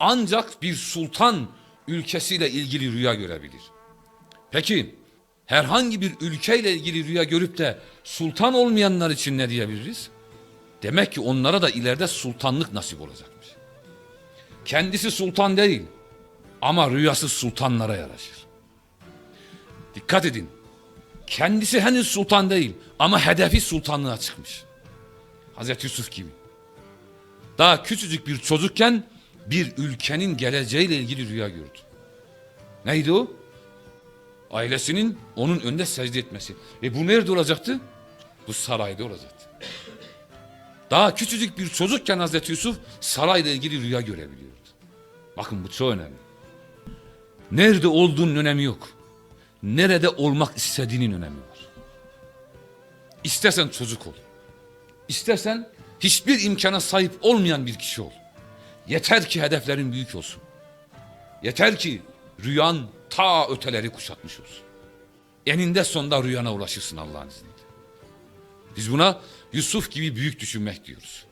ancak bir sultan ülkesiyle ilgili rüya görebilir. Peki herhangi bir ülkeyle ilgili rüya görüp de sultan olmayanlar için ne diyebiliriz? Demek ki onlara da ileride sultanlık nasip olacakmış. Kendisi sultan değil ama rüyası sultanlara yaraşır. Dikkat edin. Kendisi henüz sultan değil ama hedefi sultanlığa çıkmış. Hazreti Yusuf gibi. Daha küçücük bir çocukken bir ülkenin geleceğiyle ilgili rüya gördü. Neydi o? Ailesinin onun önünde secde etmesi. E bu nerede olacaktı? Bu sarayda olacaktı. Daha küçücük bir çocukken Hazreti Yusuf sarayla ilgili rüya görebiliyordu. Bakın bu çok önemli. Nerede olduğunun önemi yok. Nerede olmak istediğinin önemi var. İstersen çocuk ol. İstersen hiçbir imkana sahip olmayan bir kişi ol. Yeter ki hedeflerin büyük olsun. Yeter ki rüyan ta öteleri kuşatmış olsun. Eninde sonunda rüyana ulaşırsın Allah'ın izniyle. Biz buna Yusuf gibi büyük düşünmek diyoruz.